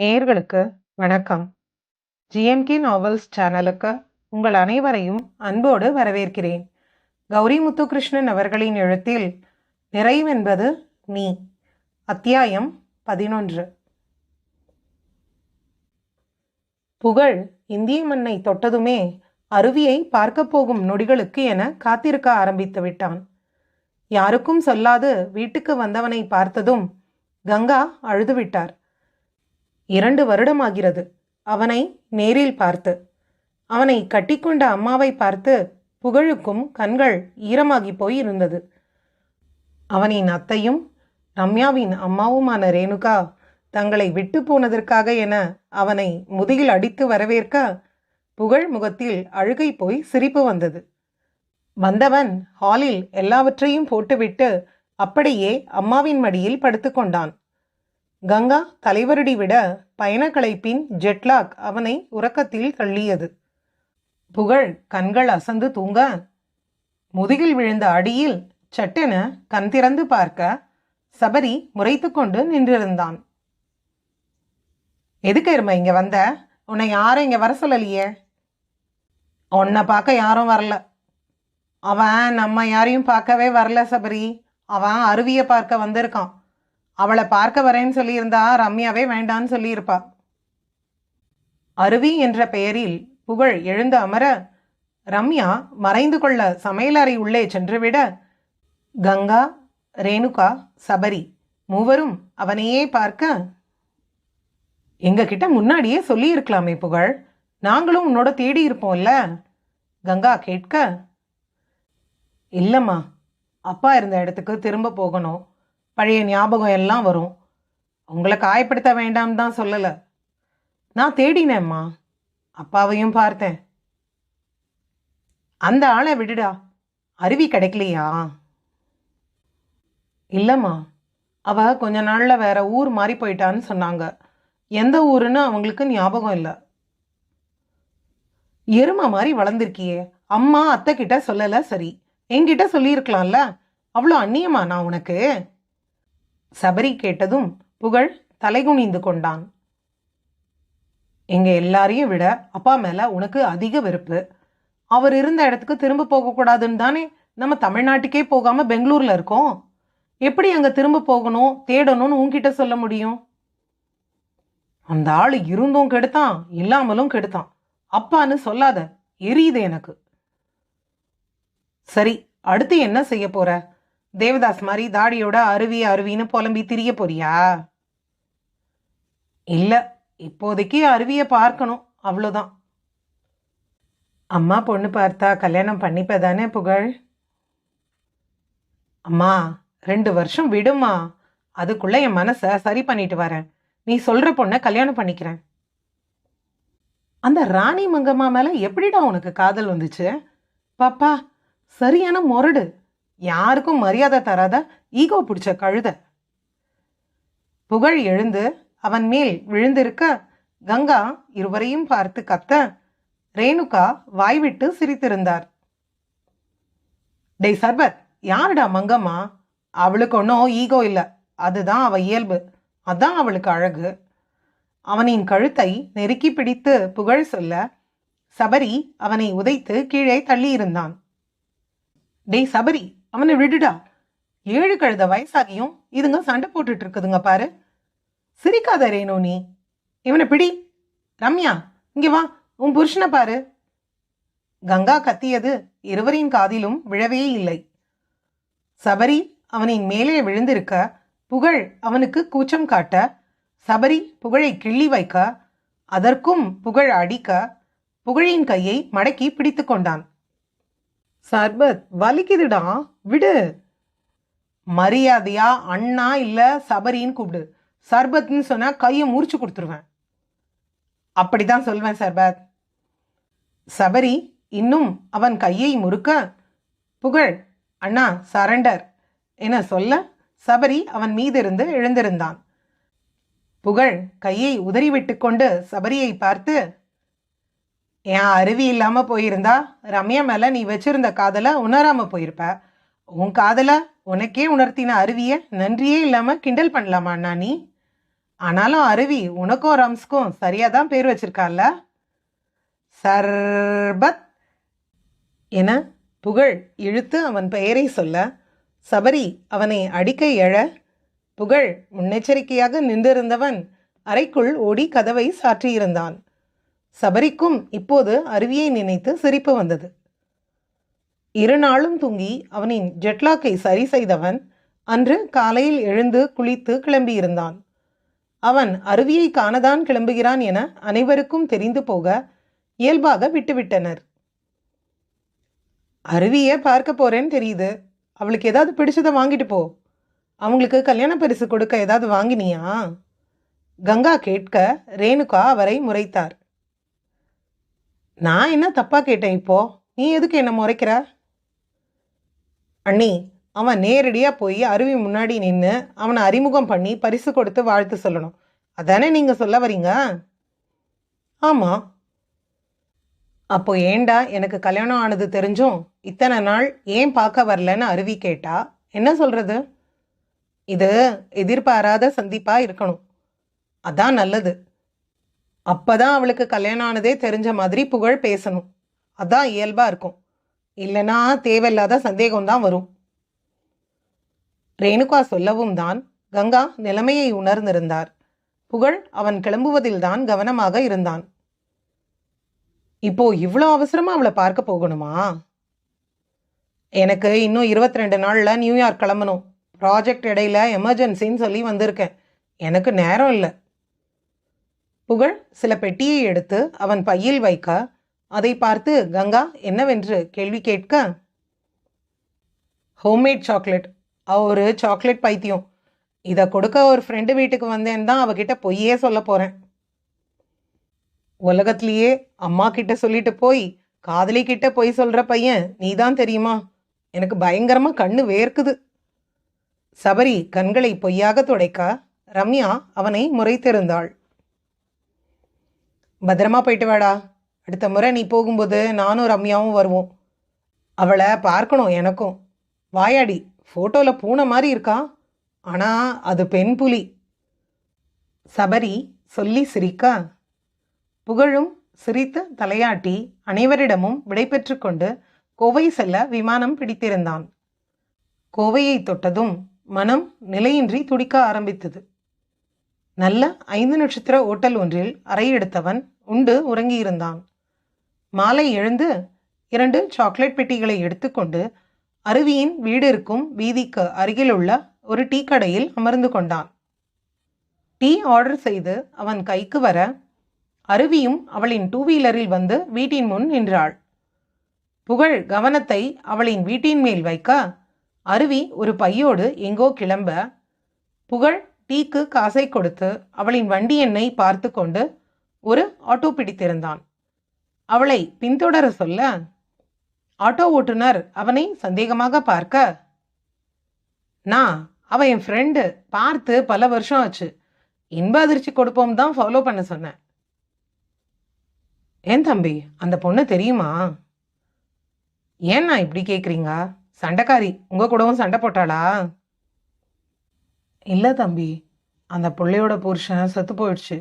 நேயர்களுக்கு வணக்கம். GMK novels சேனலுக்கு உங்கள் அனைவரையும் அன்போடு வரவேற்கிறேன். கௌரி முத்துகிருஷ்ணன் அவர்களின் எழுத்தில் நிறைவென்பது நீ. அத்தியாயம் பதினொன்று. புகழ் இந்திய மண்ணை தொட்டதுமே அருவியை பார்க்கப் போகும் நொடிகளுக்கு என காத்திருக்க ஆரம்பித்து விட்டான். யாருக்கும் சொல்லாது வீட்டுக்கு வந்தவனை பார்த்ததும் கங்கா அழுதுவிட்டார் இரண்டு வருடமாகிறது. அவனை நேரில் பார்த்து. அவனை கட்டிக்கொண்ட அம்மாவை பார்த்து புகழுக்கும் கண்கள் ஈரமாகி போய் இருந்தது அவனின் அத்தையும் ரம்யாவின் அம்மாவுமான ரேணுகா தங்களை விட்டு போனதற்காக என அவனை முதுகில் அடித்து வரவேற்க புகழ் முகத்தில் அழுகை போய் சிரிப்பு வந்தது. வந்தவன் ஹாலில் எல்லாவற்றையும் போட்டுவிட்டு அப்படியே அம்மாவின் மடியில் படுத்துக்கொண்டான். கங்கா தலைவரடி விட பயணக்களைப்பின் ஜெட்லாக் அவனை உறக்கத்தில் தள்ளியது. புகழ் கண்கள் அசந்து தூங்க முதுகில் விழுந்த அடியில் சட்டென கண் திறந்து பார்க்க சபரி முறைத்துக்கொண்டு நின்றிருந்தான். எதுக்கு இருமா இங்க வந்த? உன்னை யாரும் இங்க வர சொல்லலையே. உன்னை பார்க்க யாரும் வரல. அவன் நம்ம யாரையும் பார்க்கவே வரல சபரி. அவன் அருவியை பார்க்க வந்திருக்கான். அவளை பார்க்க வரேன்னு சொல்லியிருந்தா ரம்யாவே வேண்டான்னு சொல்லியிருப்பா. அருவி என்ற பெயரில் புகழ் எழுந்து அமர ரம்யா மறைந்து கொள்ள சமையலறை உள்ளே சென்றுவிட கங்கா ரேணுகா சபரி மூவரும் அவனையே பார்க்க எங்ககிட்ட முன்னாடியே சொல்லியிருக்கலாமே புகழ். நாங்களும் உன்னோட தேடி இருப்போம்ல. கங்கா கேட்க இல்லைம்மா அப்பா இருந்த இடத்துக்கு திரும்ப போகணும். பழைய ஞாபகம் எல்லாம் வரும். உங்களை காயப்படுத்த வேண்டாம் தான் சொல்லலை. நான் தேடினேம்மா. அப்பாவையும் பார்த்தேன். அந்த ஆளை விடுடா. அருவி கிடைக்கலையா? இல்லைம்மா. அவ கொஞ்ச நாளில் வேற ஊர் மாறி போயிட்டான்னு சொன்னாங்க. எந்த ஊருன்னு அவங்களுக்கு ஞாபகம் இல்லை. எருமை மாதிரி வளர்ந்துருக்கியே. அம்மா அத்தை கிட்ட சொல்லலை சரி. என்கிட்ட சொல்லியிருக்கலாம்ல. அவ்வளோ அந்நியமா நான் உனக்கு? சபரி கேட்டதும் புகழ் தலைகுனிந்து கொண்டான். எங்க எல்லாரையும் விட அப்பா மேல உனக்கு அதிக வெறுப்பு. அவர் இருந்த இடத்துக்கு திரும்ப போகக்கூடாதுன்னு தானே நம்ம தமிழ்நாட்டுக்கே போகாம பெங்களூர்ல இருக்கோம். எப்படி அங்க திரும்ப போகணும் தேடணும்னு உன்கிட்ட சொல்ல முடியும்? அந்த ஆள் இருந்தும் கெடுத்தான் இல்லாமலும் கெடுத்தான். அப்பான்னு சொல்லாத எரியுது எனக்கு. சரி அடுத்து என்ன செய்ய போற? தேவதாஸ் மாதிரி தாடியோட அருவி அருவின்னு புலம்பி திரிய போறியா? இல்ல இப்போதைக்கு அருவியை பார்க்கணும் அவ்வளோதான். அம்மா பொண்ணு பார்த்தா கல்யாணம் பண்ணிப்பதானே புகழ்? அம்மா ரெண்டு வருஷம் விடுமா அதுக்குள்ள என் மனசை சரி பண்ணிட்டு வரேன். நீ சொல்ற பொண்ணை கல்யாணம் பண்ணிக்கிறேன். அந்த ராணி மங்கம்மா மேல எப்படிடா உனக்கு காதல் வந்துச்சு? பாப்பா சரியான முரடு. யாருக்கும் மரியாதை தராத ஈகோ பிடிச்ச கழுத. புகழ் எழுந்து அவன் மேல் விழுந்திருக்க கங்கா இருவரையும் பார்த்து கத்த ரேணுகா வாய்விட்டு சிரித்திருந்தார். டேய் சர்பத் யாருடா மங்கம்மா? அவளுக்கு ஒன்றும் ஈகோ இல்லை. அதுதான் அவ இயல்பு. அதான் அவளுக்கு அழகு. அவனின் கழுத்தை நெருக்கி பிடித்து புகழ் சொல்ல சபரி அவனை உதைத்து கீழே தள்ளியிருந்தான். டேய் சபரி அவனை விடுடா. ஏழு கழுத வயசாகியும் இதுங்க சண்டை போட்டுட்டு இருக்குதுங்க பாரு. சிரிக்காத ரேணு நீ. இவனை பிடி. ரம்யா இங்க வா. உன் புருஷனை பாரு. கங்கா கத்தியது இருவரின் காதிலும் விழவே இல்லை. சபரி அவனின் மேலே விழுந்திருக்க புகழ் அவனுக்கு கூச்சம் காட்ட சபரி புகழை கிள்ளி வைக்க அதற்கும் புகழ் அடிக்க புகழின் கையை மடக்கி பிடித்து கொண்டான். சர்பத் வலிக்குதுடா. விடு. மரியாதையா அண்ணா இல்ல சபரின்னு கூப்பிடு. சர்பத்னு சொன்னா கையை முறிச்சு கொடுத்துருவேன். அப்படிதான் சொல்வேன் சர்பத். சபரி இன்னும் அவன் கையை முறுக்க புகழ் அண்ணா சரண்டர் என சொல்ல சபரி அவன் மீதிருந்து எழுந்திருந்தான். புகழ் கையை உதறிவிட்டு கொண்டு சபரியை பார்த்து என் அருவி இல்லாம போயிருந்தா ரம்யா மேல நீ வச்சிருந்த காதலை உணராம போயிருப்ப. உன் காதலா உனக்கே உணர்த்தின அருவிய நன்றியே இல்லாம கிண்டல் பண்ணலாமா அண்ணா நீ ஆனாலும் அருவி உனக்கும் ரம்ஸ்க்கும் சரியா தான் பேர் வச்சிருக்கால சர்பத். என புகழ் இழுத்து அவன் பெயரை சொல்ல. சபரி அவனை அடிக்க எழ. புகழ் முன்னெச்சரிக்கையாக நின்றிருந்தவன் அறைக்குள் ஓடி கதவை சாற்றியிருந்தான். சபரிக்கும் இப்போது அருவியை நினைத்து சிரிப்பு வந்தது. இரு நாளும் தூங்கி அவனின் ஜெட்லாக்கை சரி செய்தவன் அன்று காலையில் எழுந்து குளித்து கிளம்பியிருந்தான். அவன் அருவியை காணதான் கிளம்புகிறான் என அனைவருக்கும் தெரிந்து போக இயல்பாக விட்டுவிட்டனர். அருவியை பார்க்க போறேன்னு தெரியுது. அவளுக்கு ஏதாவது பிடிச்சதை வாங்கிட்டு போ. அவங்களுக்கு கல்யாண பரிசு கொடுக்க ஏதாவது வாங்கினியா? கங்கா கேட்க ரேணுகா அவரை முறைத்தார். நான் என்ன தப்பா கேட்டேன் இப்போ? நீ எதுக்கு என்ன முறைக்கிற? அண்ணி அவன் நேரடியாக போய் அருவி முன்னாடி நின்று அவனை அறிமுகம் பண்ணி பரிசு கொடுத்து வாழ்த்து சொல்லணும். அதானே நீங்கள் சொல்ல வரீங்க? ஆமாம் அப்போ ஏண்டா எனக்கு கல்யாணம் ஆனது தெரிஞ்சும் இத்தனை நாள் ஏன் பார்க்க வரலன்னு அருவி கேட்டா என்ன சொல்கிறது இது எதிர்பாராத சந்திப்பாக இருக்கணும். அதான் நல்லது. அப்பதான் அவளுக்கு கல்யாணம் ஆனதே தெரிஞ்ச மாதிரி புகழ் பேசணும். அதான் இயல்பாக இருக்கும். இல்லைன்னா தேவையில்லாத சந்தேகம் தான் வரும். ரேணுகா சொல்லவும் தான் கங்கா நிலைமையை உணர்ந்திருந்தார். புகழ் அவன் கிளம்புவதில்தான் கவனமாக இருந்தான். இப்போ இவ்வளோ அவசரமா அவளை பார்க்க போகணுமா? எனக்கு இன்னும் இருபத்தி ரெண்டு நாளில் நியூயார்க் கிளம்பணும். ப்ராஜெக்ட் இடையில எமர்ஜென்சின்னு சொல்லி வந்திருக்கேன். எனக்கு நேரம் இல்லை. புகழ் சில பெட்டியை எடுத்து அவன் பையில் வைக்க அதை பார்த்து கங்கா என்னவென்று கேள்வி கேட்க? ஹோம்மேட் சாக்லேட் அவ ஒரு சாக்லேட் பைத்தியம். இதை கொடுக்க ஒரு ஃப்ரெண்டு வீட்டுக்கு வந்தேன் தான் அவகிட்ட பொய்யே சொல்ல போகிறேன் உலகத்திலேயே அம்மா கிட்ட சொல்லிட்டு போய் காதலி கிட்ட பொய் சொல்கிற பையன் நீ தான் தெரியுமா? எனக்கு பயங்கரமாக கண்ணு வேர்க்குது. சபரி கண்களை பொய்யாக துடைக்க? ரம்யா அவனை முறைத்திருந்தாள். பத்திரமா போயிட்டு வாடா. அடுத்த முறை நீ போகும்போது நானும் ரம்யாவும் வருவோம். அவளை பார்க்கணும் எனக்கும். வாயாடி ஃபோட்டோவில் பூனை மாதிரி இருக்கா? ஆனால் அது பெண் புலி. சபரி சொல்லி சிரிக்கா. புகழும் சிரித்து தலையாட்டி அனைவரிடமும் விடைபெற்று கொண்டு கோவை செல்ல விமானம் பிடித்திருந்தான். கோவையை தொட்டதும் மனம் நிலையின்றி துடிக்க ஆரம்பித்தது. நல்ல ஐந்து நட்சத்திர ஓட்டல் ஒன்றில் அறை எடுத்தவன் உண்டு உறங்கியிருந்தான். மாலை எழுந்து இரண்டு சாக்லேட் பெட்டிகளை எடுத்துக்கொண்டு அருவியின் வீடு இருக்கும் வீதிக்கு அருகிலுள்ள ஒரு டீ கடையில் அமர்ந்து கொண்டான். டீ ஆர்டர் செய்து அவன் கைக்கு வர அருவியும் அவளின் டூ வீலரில் வந்து வீட்டின் முன் நின்றாள். புகழ் கவனத்தை அவளின் வீட்டின் மேல் வைக்க அருவி ஒரு பையோடு எங்கோ கிளம்ப புகழ் டீக்கு காசை கொடுத்து அவளின் வண்டி எண்ணை பார்த்து கொண்டு ஒரு ஆட்டோ பிடித்திருந்தான். அவளை பின்தொடர சொல்ல ஆட்டோ ஓட்டுநர் அவனை சந்தேகமாக பார்க்க நான் அவ என் ஃப்ரெண்டு பார்த்து பல வருஷம் ஆச்சு. இன்ப அதிர்ச்சி கொடுப்போம் தான் ஃபாலோ பண்ண சொன்னேன். ஏன் தம்பி அந்த பொண்ணு தெரியுமா? ஏன் நான் இப்படி கேட்குறீங்க சண்டைக்காரி உங்க கூடவும் சண்டை போட்டாளா? இல்லை தம்பி அந்த பிள்ளையோட புருஷன் செத்து போயிடுச்சு.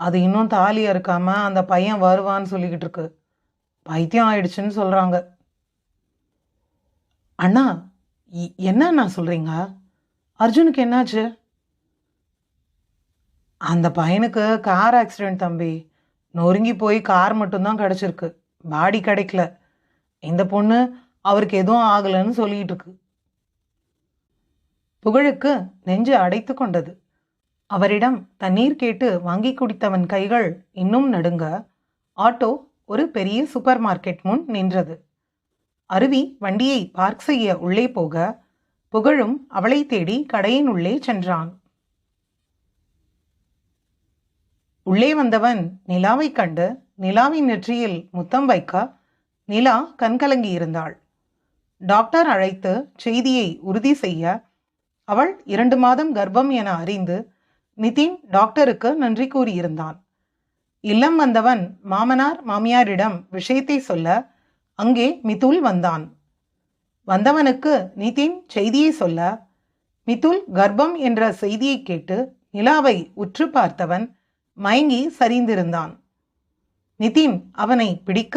அது இன்னும் தாலி இருக்காம அந்த பையன் வருவான்னு சொல்லிக்கிட்டு இருக்கு. பைத்தியம் ஆயிடுச்சுன்னு சொல்கிறாங்க அண்ணா இ- சொல்கிறீங்க அர்ஜுனுக்கு என்னாச்சு? அந்த பையனுக்கு கார் ஆக்சிடென்ட் தம்பி. நொறுங்கி போய் கார் மட்டும்தான் கிடச்சிருக்கு. பாடி கிடைக்கல. இந்த பொண்ணு அவருக்கு எதுவும் ஆகலைன்னு சொல்லிகிட்டு இருக்கு. புகழுக்கு நெஞ்சு அடைத்து கொண்டது. அவரிடம் தண்ணீர் கேட்டு வாங்கி குடித்தவன் கைகள் இன்னும் நடுங்க ஆட்டோ ஒரு பெரிய சூப்பர் மார்க்கெட் முன் நின்றது. அருவி வண்டியை பார்க் செய்ய உள்ளே போக புகழும் அவளை தேடி கடையின் உள்ளே சென்றான். உள்ளே வந்தவன் நிலாவைக் கண்டு நிலாவின் நெற்றியில் முத்தம் வைக்க நிலா கண்கலங்கி இருந்தாள் டாக்டர் அழைத்து செய்தியை உறுதி செய்ய அவள் இரண்டு மாதம் கர்ப்பம் என அறிந்து நிதின் டாக்டருக்கு நன்றி கூறியிருந்தான். இல்லம் வந்தவன் மாமனார் மாமியாரிடம் விஷயத்தை சொல்ல அங்கே மிதுல் வந்தான். வந்தவனுக்கு நிதின் செய்தியை சொல்ல மிதுல் கர்ப்பம் என்ற செய்தியை கேட்டு நிலாவை உற்று பார்த்தவன் மயங்கி சரிந்திருந்தான். நிதின் அவனை பிடிக்க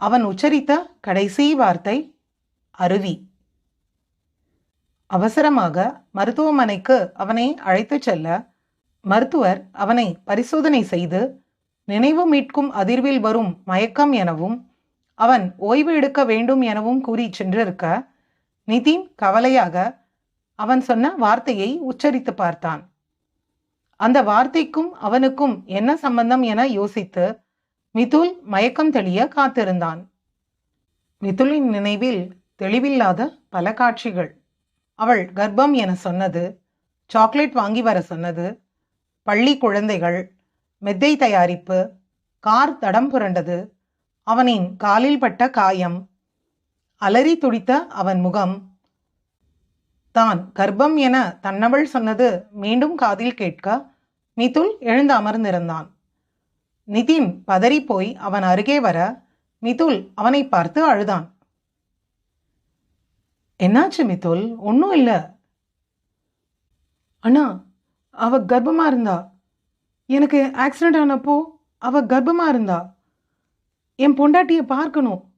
அவன் உச்சரித்த கடைசி வார்த்தை அருவி. அவசரமாக மருத்துவமனைக்கு அவனை அழைத்துச் செல்ல மருத்துவர் அவனை பரிசோதனை செய்து நினைவு மீட்கும் அதிர்வில் வரும் மயக்கம் எனவும் அவன் ஓய்வு எடுக்க வேண்டும் எனவும் கூறி சென்றிருக்க நிதின் கவலையாக அவன் சொன்ன வார்த்தையை உச்சரித்து பார்த்தான். அந்த வார்த்தைக்கும் அவனுக்கும் என்ன சம்பந்தம் என யோசித்து மிதுல் மயக்கம் தெளிய காத்திருந்தான். மிதுலின் நினைவில் தெளிவில்லாத பல காட்சிகள். அவள் கர்ப்பம் என சொன்னது சாக்லேட் வாங்கி வர சொன்னது பள்ளி குழந்தைகள் மெத்தை தயாரிப்பு கார் தடம் புரண்டது அவனின் காலில் பட்ட காயம் அலறி துடித்த அவன் முகம். தான் கர்ப்பம் என தன்னவள் சொன்னது மீண்டும் காதில் கேட்க மிதுல் எழுந்து அமர்ந்திருந்தான் நிதின் பதறிப்போய் அவன் அருகே வர மிதுல் அவனை பார்த்து அழுதான். என்னாச்சு மித்தோல் ஒன்றும் இல்லை. அண்ணா அவ கர்ப்பமாக இருந்தா. எனக்கு ஆக்சிடெண்ட் ஆனப்போ அவ கர்ப்பமாக இருந்தா. என் பொண்டாட்டியை பார்க்கணும்.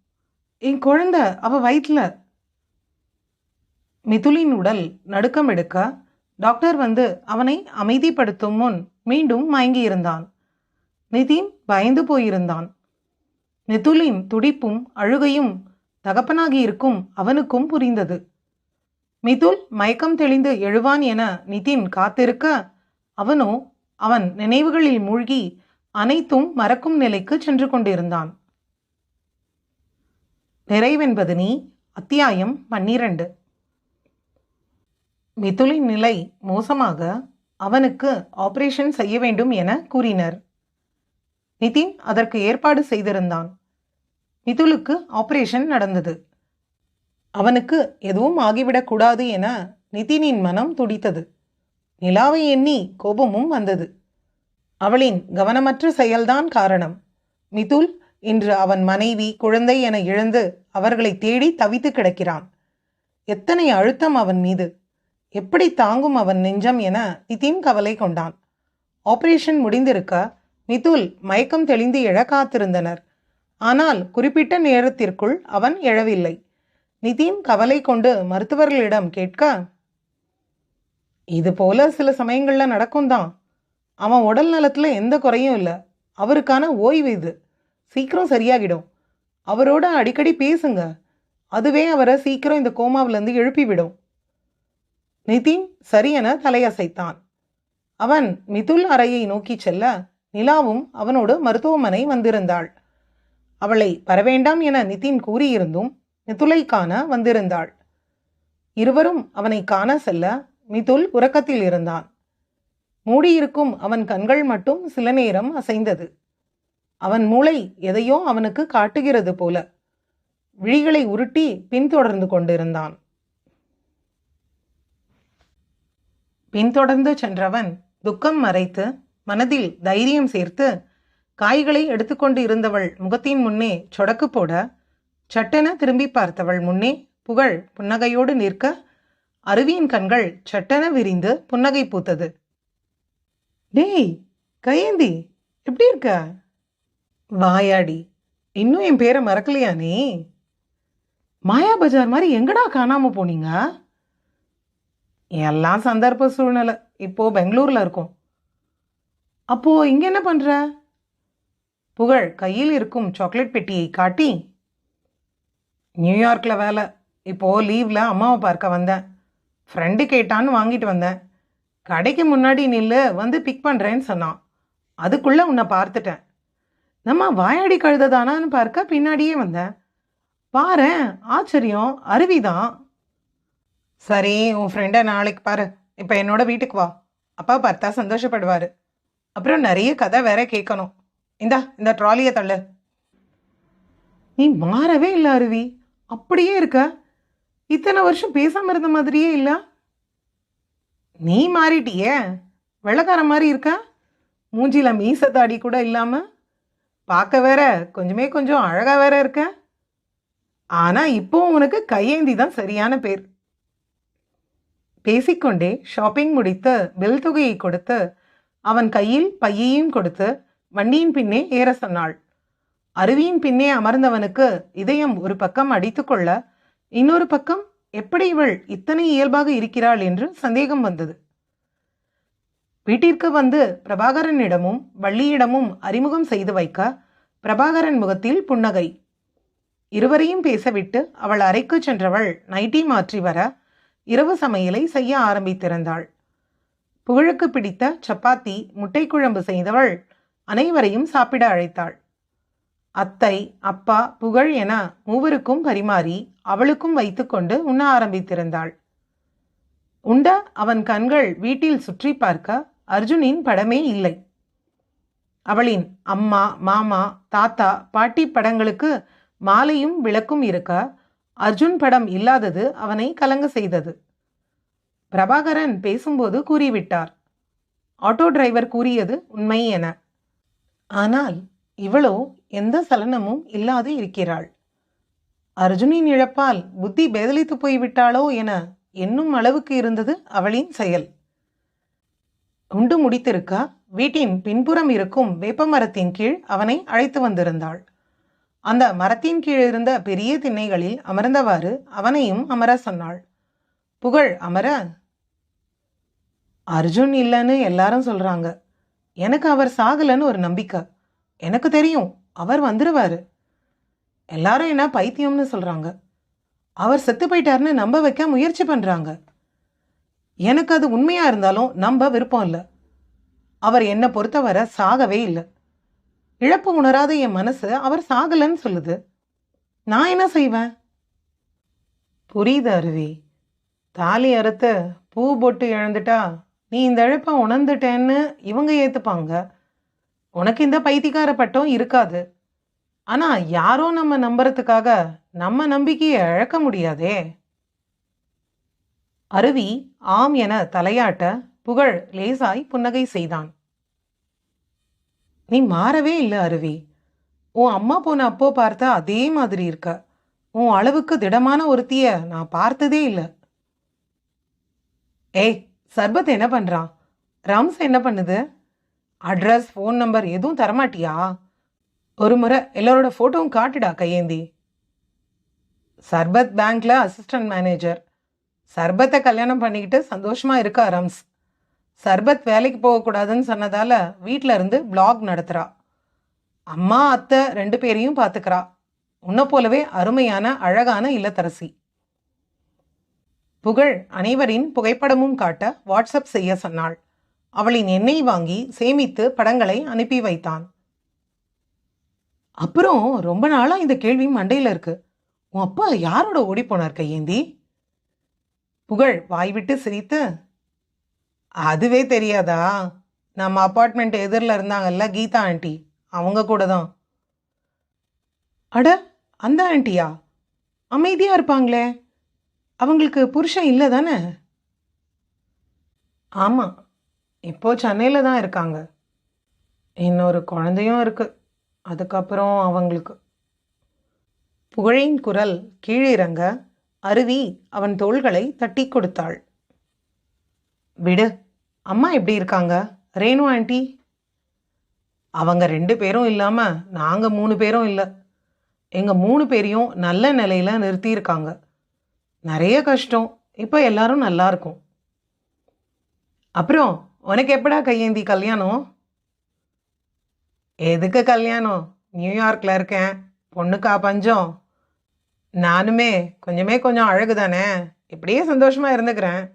என் குழந்தை அவ வயிற்றுல மிதுலின் உடல் நடுக்கம் எடுக்க டாக்டர் வந்து அவனை அமைதிப்படுத்தும் முன் மீண்டும் மயங்கியிருந்தான் நிதின் பயந்து போயிருந்தான். மிதுலின் துடிப்பும் அழுகையும் தகப்பனாகி இருக்கும் அவனுக்கும் புரிந்தது. மிதுல் மயக்கம் தெளிந்து எழுவான் என நிதின் காத்திருக்க அவனோ அவன் நினைவுகளில் மூழ்கி அனைத்தும் மறக்கும் நிலைக்கு சென்று கொண்டிருந்தான். நிறைவென்பது நீ? அத்தியாயம் பன்னிரண்டு. மிதுலின் நிலை மோசமாக அவனுக்கு ஆபரேஷன் செய்ய வேண்டும் என கூறினர். நிதின் அதற்கு ஏற்பாடு செய்திருந்தான். மிதுலுக்கு ஆபரேஷன் நடந்தது. அவனுக்கு எதுவும் ஆகிவிடக்கூடாது என நிதினின் மனம் துடித்தது. நிலாவை எண்ணி கோபமும் வந்தது. அவளின் கவனமற்ற செயல்தான் காரணம். மிதுல் இன்று அவன் மனைவி குழந்தை என இழந்து அவர்களை தேடி தவித்து கிடக்கிறான். எத்தனை அழுத்தம் அவன் மீது. எப்படி தாங்கும் அவன் நெஞ்சம் என நிதின் கவலை கொண்டான். ஆபரேஷன் முடிந்திருக்க மிதுல் மயக்கம் தெளிந்து எழ காத்திருந்தனர் ஆனால் குறிப்பிட்ட நேரத்திற்குள் அவன் எழவில்லை. நிதின் கவலை கொண்டு மருத்துவர்களிடம் கேட்க இது போல சில சமயங்களில் நடக்கும் தான். அவன் உடல் நலத்துல எந்த குறையும் இல்லை. அவருக்கான ஓய்வு இது. சீக்கிரம் சரியாகிடும். அவரோட அடிக்கடி பேசுங்க. அதுவே அவரை சீக்கிரம் இந்த கோமாவிலிருந்து எழுப்பிவிடும். நிதின் சரியென தலையசைத்தான். அவன் மிதுல் அறையை நோக்கிச் செல்ல நிலாவும் அவனோடு மருத்துவமனை வந்திருந்தாள். அவளை வரவேண்டாம் என நிதின் கூறியிருந்தும் மிதுலை காண வந்திருந்தாள். இருவரும் அவனை காண செல்ல மிதுல் உறக்கத்தில் இருந்தான். மூடியிருக்கும் அவன் கண்கள் மட்டும் சில நேரம் அசைந்தது. அவன் மூளை எதையோ அவனுக்கு காட்டுகிறது போல. விழிகளை உருட்டி பின்தொடர்ந்து கொண்டிருந்தான். பின்தொடர்ந்து சென்றவன் துக்கம் மறைத்து மனதில் தைரியம் சேர்த்து காய்களை எடுத்துக்கொண்டு இருந்தவள் முகத்தின் முன்னே சொடக்கு போட சட்டென திரும்பி பார்த்தவள் முன்னே புகழ் புன்னகையோடு நிற்க அருவியின் கண்கள் சட்டென விரிந்து புன்னகை பூத்தது. டேய் கையேந்தி எப்படி இருக்க? வாயாடி இன்னும் என் பேரை மறக்கலையா நீ? மாயா பஜார் மாதிரி எங்கடா காணாம போனீங்க? எல்லாம் சந்தர்ப்ப சூழ்நிலை. இப்போ பெங்களூர்ல இருக்கோம். அப்போ இங்க என்ன பண்ற? புகழ் கையில் இருக்கும் சாக்லேட் பெட்டியை காட்டி நியூயார்க்கில் வேலை. இப்போது லீவில் அம்மாவை பார்க்க வந்தேன். ஃப்ரெண்டு கேட்டான்னு வாங்கிட்டு வந்தேன். கடைக்கு முன்னாடி நில்லு வந்து பிக் பண்ணுறேன்னு சொன்னான். அதுக்குள்ளே உன்னை பார்த்துட்டேன். நம்ம வாயாடி கழுததானான்னு பார்க்க பின்னாடியே வந்தேன். பாரு ஆச்சரியம் அருவிதான். சரி உன் ஃப்ரெண்டை நாளைக்கு பாரு. இப்போ என்னோட வீட்டுக்கு வா. அப்பா பார்த்தா சந்தோஷப்படுவார். அப்புறம் நிறைய கதை வேற கேட்கணும். இந்தா இந்த ட்ராலியை தள்ளு. நீ மாறவே இல்லை அருவி. அப்படியே இருக்க. இத்தனை வருஷம் பேசாமல் இருந்த மாதிரியே இல்லை. நீ மாறிட்டியே. வெள்ளக்கார மாதிரி இருக்க. மூஞ்சியில் மீச தாடி கூட இல்லாமல் பார்க்க வேற. கொஞ்சமே கொஞ்சம் அழகாக வேற இருக்க. ஆனால் இப்போ உனக்கு கையேந்தி தான் சரியான பேர். பேசிக்கொண்டே ஷாப்பிங் முடித்து பில் தொகையை கொடுத்து அவன் கையில் பையையும் கொடுத்து வண்டியின் பின்னே ஏற சொன்னாள். அருவியின் பின்னே அமர்ந்தவனுக்கு இதயம் ஒரு பக்கம் அடித்துக்கொள்ள இன்னொரு பக்கம் எப்படி இவள் இத்தனை இயல்பாக இருக்கிறாள் என்று சந்தேகம் வந்தது. வீட்டிற்கு வந்து பிரபாகரனிடமும் வள்ளியிடமும் அறிமுகம் செய்து வைக்க பிரபாகரன் முகத்தில் புன்னகை. இருவரையும் பேசவிட்டு அவள் அறைக்கு சென்றவள் நைட்டி மாற்றி வர இரவு சமையலை செய்ய ஆரம்பித்திருந்தாள். புகழுக்கு பிடித்த சப்பாத்தி முட்டை குழம்பு செய்தவள் அனைவரையும் சாப்பிட அழைத்தாள். அத்தை அப்பா புகழ் என மூவருக்கும் பரிமாறி அவளுக்கும் வைத்துக்கொண்டு உண்ண ஆரம்பித்திருந்தாள். உண்ட அவன் கண்கள் வீட்டில் சுற்றி பார்க்க அர்ஜுனின் படமே இல்லை. அவளின் அம்மா மாமா தாத்தா பாட்டி படங்களுக்கு மாலையும் விளக்கும் இருக்க அர்ஜுன் படம் இல்லாதது அவனை கலங்க செய்தது. பிரபாகரன் பேசும்போது கூறிவிட்டார் ஆட்டோ டிரைவர் கூறியது உண்மை என. ஆனால் இவளோ எந்த சலனமும் இல்லாது இருக்கிறாள். அர்ஜுனின் இழப்பால் புத்தி பேதலித்து போய்விட்டாளோ என என்னும் அளவுக்கு இருந்தது அவளின் செயல். உண்டு முடித்திருக்க? வீட்டின் பின்புறம் இருக்கும் வேப்பமரத்தின் கீழ் அவனை அழைத்து வந்திருந்தாள். அந்த மரத்தின் கீழ் இருந்த பெரிய திண்ணைகளில் அமர்ந்தவாறு அவனையும் அமர சொன்னாள். புகழ் அமர. அர்ஜுன் இல்லைன்னு எல்லாரும் சொல்றாங்க. எனக்கு அவர் சாகலைன்னு ஒரு நம்பிக்கை. எனக்கு தெரியும் அவர் வந்துடுவார் எல்லாரும் என்ன பைத்தியம்னு சொல்கிறாங்க அவர் செத்து போயிட்டாருன்னு நம்ப வைக்க முயற்சி பண்ணுறாங்க எனக்கு அது உண்மையாக இருந்தாலும் நம்ப விருப்பம் இல்லை. அவர் என்னை பொறுத்தவரை சாகவே இல்லை. இழப்பு உணராத என் மனசு அவர் சாகலைன்னு சொல்லுது. நான் என்ன செய்வேன்? புரியுது அருவி. தாலி அறுத்து பூ போட்டு இழந்துட்டா நீ இந்த இழப்பை உணர்ந்துட்டேன்னு இவங்க ஏற்றுப்பாங்க உனக்கு இந்த பைத்தியக்கார பட்டம் இருக்காது. ஆனால் யாரோ நம்ம நம்புறதுக்காக நம்ம நம்பிக்கையை இழக்க முடியாதே. அருவி ஆம் என தலையாட்ட புகழ் லேசாய் புன்னகை செய்தான். நீ மாறவே இல்லை அருவி. உன் அம்மா போன அப்போ பார்த்த அதே மாதிரி இருக்க. உன் அளவுக்கு திடமான ஒருத்திய நான் பார்த்ததே இல்லை. ஏய் சர்பத் என்ன பண்ணுறான் ரம்ஸ் என்ன பண்ணுது? அட்ரஸ் ஃபோன் நம்பர் எதுவும் தரமாட்டியா? ஒரு முறை எல்லாரோட ஃபோட்டோவும் காட்டுடா கையேந்தி. சர்பத் பேங்க்ல அசிஸ்டன்ட் மேனேஜர் சர்பத்தை கல்யாணம் பண்ணிக்கிட்டு சந்தோஷமா இருக்கா ரம்ஸ்? சர்பத் வேலைக்கு போகக்கூடாதுன்னு சொன்னதால வீட்டில் இருந்து பிளாக் நடத்துறா. அம்மா அத்தை ரெண்டு பேரையும் பார்த்துக்கிறா உன்னை போலவே அருமையான அழகான இல்லத்தரசி. புகழ் அனைவரின் புகைப்படமும் காட்ட வாட்ஸ்அப் செய்ய சொன்னாள். அவளின் எண்ணெய் வாங்கி சேமித்து படங்களை அனுப்பி வைத்தான். அப்புறம் ரொம்ப நாளா இந்த கேள்வி மண்டையில இருக்கு. உன் அப்பா யாரோட ஓடி போனார் கையேந்தி? புகழ் வாய்விட்டு சிரித்து அதுவே தெரியாதா? நம்ம அப்பார்ட்மெண்ட் எதிரில் இருந்தாங்கல்ல கீதா ஆண்டி. அவங்க கூட தான். அட அந்த ஆண்டியா? அமைதியா இருப்பாங்களே. அவங்களுக்கு புருஷன் இல்லை தானே? ஆமாம் இப்போ சென்னையில் தான் இருக்காங்க. இன்னொரு குழந்தையும் இருக்கு. அதுக்கப்புறம் அவங்களுக்கு. புகழின் குரல் கீழிறங்க அருவி அவன் தோள்களை தட்டி கொடுத்தாள். விடு அம்மா எப்படி இருக்காங்க? ரேணு ஆண்டி? அவங்க ரெண்டு பேரும் இல்லாமல் நாங்கள் மூணு பேரும் இல்லை. எங்கள் மூணு பேரையும் நல்ல நிலையில் நிறுத்தியிருக்காங்க நிறைய கஷ்டம். இப்போ எல்லாரும் நல்லா இருக்கும். அப்புறம் உனக்கு எப்படா கையேந்தி கல்யாணம்? எதுக்கு கல்யாணம்? நியூயார்க்கில் இருக்கேன். பொண்ணுக்கா பஞ்சம். நானுமே கொஞ்சமே கொஞ்சம் அழகு தானே இப்படியே சந்தோஷமாக இருந்துக்கிறேன்.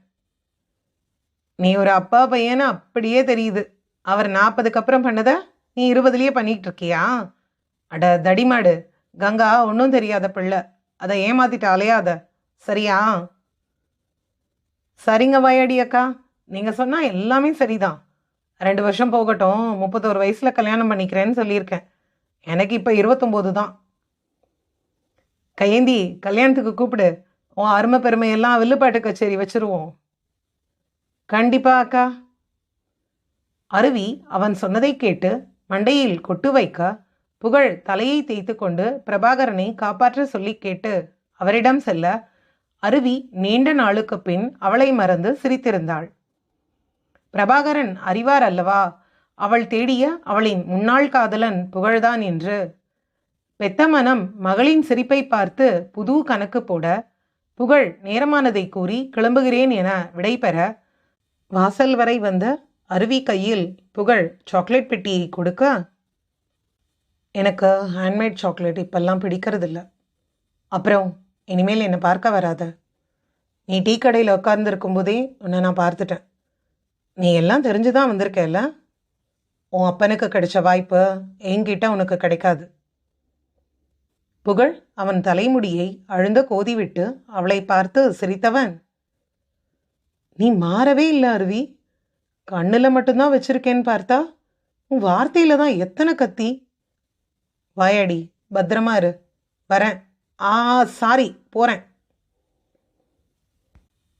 நீ ஒரு அப்பா பையன்னு அப்படியே தெரியுது. அவர் நாற்பதுக்கு அப்புறம் பண்ணதை நீ இருபதுலேயே பண்ணிகிட்டு இருக்கியா? அட தடிமாடு. கங்கா ஒன்றும் தெரியாத பிள்ளை. அதை ஏமாத்திட்டு அதை. சரியா? சரிங்க வயடி அக்கா. நீங்கள் சொன்னால் எல்லாமே சரிதான். ரெண்டு வருஷம் போகட்டும். முப்பத்தோரு வயசில் கல்யாணம் பண்ணிக்கிறேன்னு சொல்லியிருக்கேன். எனக்கு இப்போ இருபத்தொம்போது தான். கையேந்தி கல்யாணத்துக்கு கூப்பிடு. உன் அருமை பெருமையெல்லாம் வில்லுப்பாட்டு கச்சேரி வச்சிருவோம். கண்டிப்பா அக்கா. அருவி அவன் சொன்னதை கேட்டு மண்டையில் கொட்டு வைக்க புகழ் தலையை தேய்த்து கொண்டு பிரபாகரனை காப்பாற்ற சொல்லி கேட்டு அவரிடம் செல்ல அருவி நீண்ட நாளுக்கு பின் அவளை மறந்து சிரித்திருந்தாள். பிரபாகரன் அறிவார் அல்லவா? அவள் தேடிய அவளின் முன்னாள் காதலன் புகழ்தான் என்று. பெத்த மனம் மகளின் சிரிப்பை பார்த்து புது கணக்கு போட புகழ் நேரமானதை கூறி கிளம்புகிறேன் என விடைபெற வாசல் வரை வந்த அருவி கையில் புகழ் சாக்லேட் பெட்டியை கொடுக்க. எனக்கு ஹேண்ட்மேட் சாக்லேட் இப்பெல்லாம் பிடிக்கிறதில்ல. அப்புறம் இனிமேல் என்னை பார்க்க வராத. நீ டீ கடையில் உட்கார்ந்துருக்கும் போதே உன்னை நான் பார்த்துட்டேன். நீ எல்லாம் தெரிஞ்சு தான் வந்திருக்கேல்ல? உன் அப்பனுக்கு கிடைச்ச வாய்ப்பு என்கிட்ட உனக்கு கிடைக்காது. புகழ் அவன் தலைமுடியை அழுந்த கோதிவிட்டு அவளை பார்த்து சிரித்தவன் நீ மாறவே இல்லை அருவி. கண்ணில் மட்டும்தான் வச்சிருக்கேன்னு பார்த்தா உன் வார்த்தையில தான் எத்தனை கத்தி? வாயாடி பத்திரமா இரு. வரேன். ஆ சாரி போறேன்.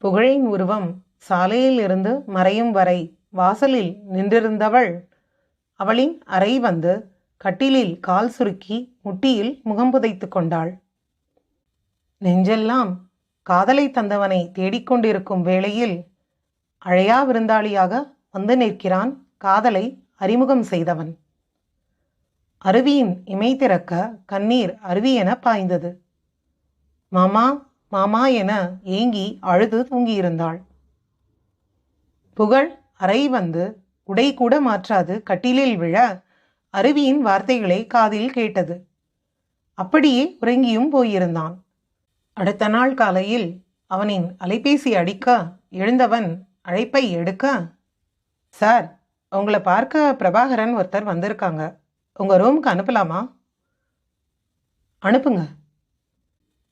புகழின் உருவம் சாலையில் இருந்து மறையும் வரை வாசலில் நின்றிருந்தவள். அவளின் அறை வந்து கட்டிலில் கால் சுருக்கி முட்டியில் முகம் புதைத்து கொண்டாள். நெஞ்செல்லாம் காதலை தந்தவனை தேடிக்கொண்டிருக்கும் வேளையில் அழையா விருந்தாளியாக வந்து நிற்கிறான் காதலை அறிமுகம் செய்தவன். அருவியின் இமை திறக்க கண்ணீர் அருவி என பாய்ந்தது. மாமா மாமா என ஏங்கி அழுது தூங்கியிருந்தாள். புகழ் அறை வந்து உடை கூட மாற்றாது கட்டிலில் விழ அருவியின் வார்த்தைகளை காதில் கேட்டது. அப்படியே உறங்கியும் போயிருந்தான். அடுத்த நாள் காலையில் அவனின் அலைபேசி அடிக்க எழுந்தவன் அழைப்பை எடுக்க சார் உங்களை பார்க்க பிரபாகரன் ஒருத்தர் வந்திருக்காங்க. உங்கள் ரூமுக்கு அனுப்பலாமா? அனுப்புங்க.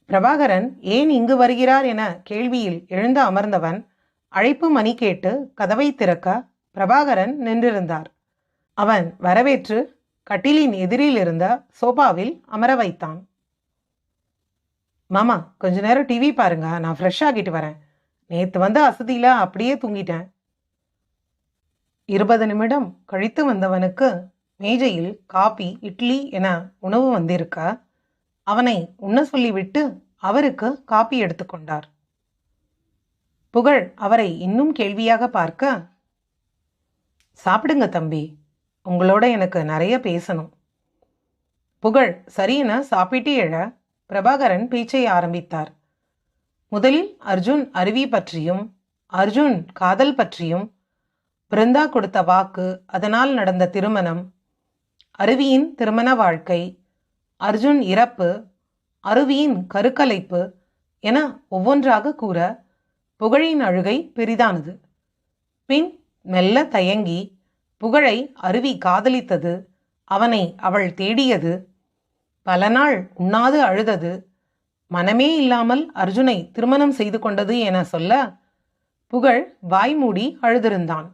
பிரபாகரன் ஏன் இங்கு வருகிறார் என கேள்வியில் எழுந்து அமர்ந்தவன் அழைப்பு மணி கேட்டு கதவை திறக்க பிரபாகரன் நின்றிருந்தார். அவன் வரவேற்று கட்டிலின் எதிரில் இருந்த சோபாவில் அமர வைத்தான். மாமா கொஞ்ச நேரம் டிவி பாருங்க நான் ஃப்ரெஷ் ஆகிட்டு வரேன். நேற்று வந்த அசதியில் அப்படியே தூங்கிட்டேன். இருபது நிமிடம் கழித்து வந்தவனுக்கு மேஜையில் காபி இட்லி என உணவு வந்திருக்க அவனை உண்ண சொல்லிவிட்டு அவருக்கு காப்பி எடுத்துக்கொண்டார் புகழ் அவரை இன்னும் கேள்வியாக பார்க்க சாப்பிடுங்க தம்பி உங்களோட எனக்கு நிறைய பேசணும். புகழ் சரியென சாப்பிட்டு எழ பிரபாகரன் பேச்சை ஆரம்பித்தார். முதலில் அர்ஜுன் அருவி பற்றியும் அர்ஜுன் காதல் பற்றியும் பிருந்தா கொடுத்த வாக்கு அதனால் நடந்த திருமணம் அருவியின் திருமண வாழ்க்கை அர்ஜுன் இறப்பு அருவியின் கருக்கலைப்பு என ஒவ்வொன்றாக கூற புகழின் அழுகை பெரிதானது. பின் மெல்ல தயங்கி புகழை அருவி காதலித்தது அவனை அவள் தேடியது. பல நாள் உண்ணாது அழுதது மனமே இல்லாமல் அர்ஜுனை திருமணம் செய்து கொண்டது என சொல்ல புகழ் வாய்மூடி அழுதிருந்தான்.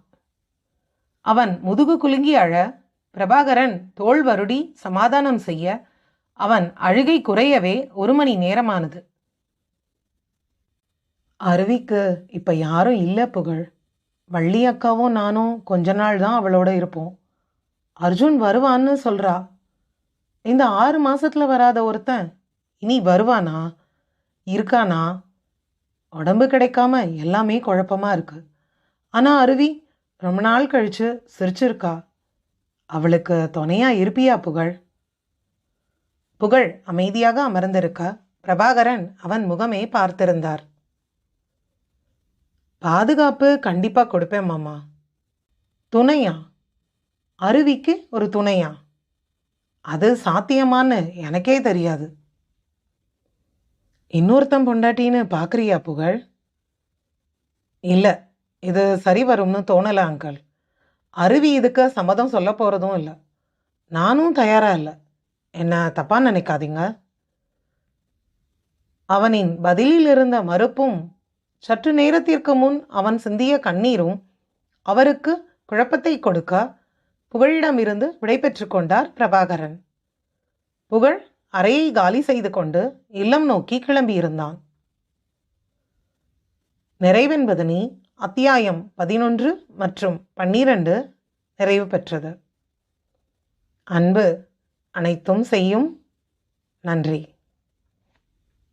அவன் முதுகு குலுங்கி அழ பிரபாகரன் தோள் வருடி சமாதானம் செய்ய அவன் அழுகை குறையவே ஒரு மணி நேரமானது. அருவிக்கு இப்ப யாரும் இல்ல புகழ். வள்ளி அக்காவும் நானும் கொஞ்ச நாள் தான் அவளோட இருப்போம். அர்ஜுன் வருவான்னு சொல்றா. இந்த ஆறு மாசத்துல வராத ஒருத்தன் இனி வருவானா? இருக்கானா? உடம்பு கிடைக்காம எல்லாமே குழப்பமா இருக்கு. ஆனா அருவி ரொம்ப நாள் கழிச்சு சிரிச்சிருக்கா. அவளுக்கு துணையா இருப்பியா புகழ்? புகழ் அமைதியாக அமர்ந்திருக்க பிரபாகரன் அவன் முகமே பார்த்திருந்தார். பாதுகாப்பு கண்டிப்பாக கொடுப்பேன் மாமா. துணையா? அருவிக்கு ஒரு துணையா? அது சாத்தியமான்னு எனக்கே தெரியாது. இன்னொருத்தன் பொண்டாட்டின்னு பார்க்குறியா புகழ்? இல்லை இது சரி வரும்னு தோணலை அங்கிள் அருவி இதுக்கு சம்மதம் சொல்ல போகிறதும் இல்லை. நானும் தயாராக இல்லை. என்ன தப்பா நினைக்காதீங்க. அவனின் பதிலில் இருந்த மறுப்பும் சற்று நேரத்திற்கு முன் அவன் சிந்திய கண்ணீரும் அவருக்கு குழப்பத்தை கொடுக்க புகழிடமிருந்து விடைபெற்று கொண்டார் பிரபாகரன். புகழ் அறையை காலி செய்து கொண்டு இல்லம் நோக்கி கிளம்பியிருந்தான். நிறைவென்பது நீ அத்தியாயம் பதினொன்று மற்றும் பன்னிரண்டு நிறைவு பெற்றது. அன்பு அனைத்தும் செய்யும். நன்றி.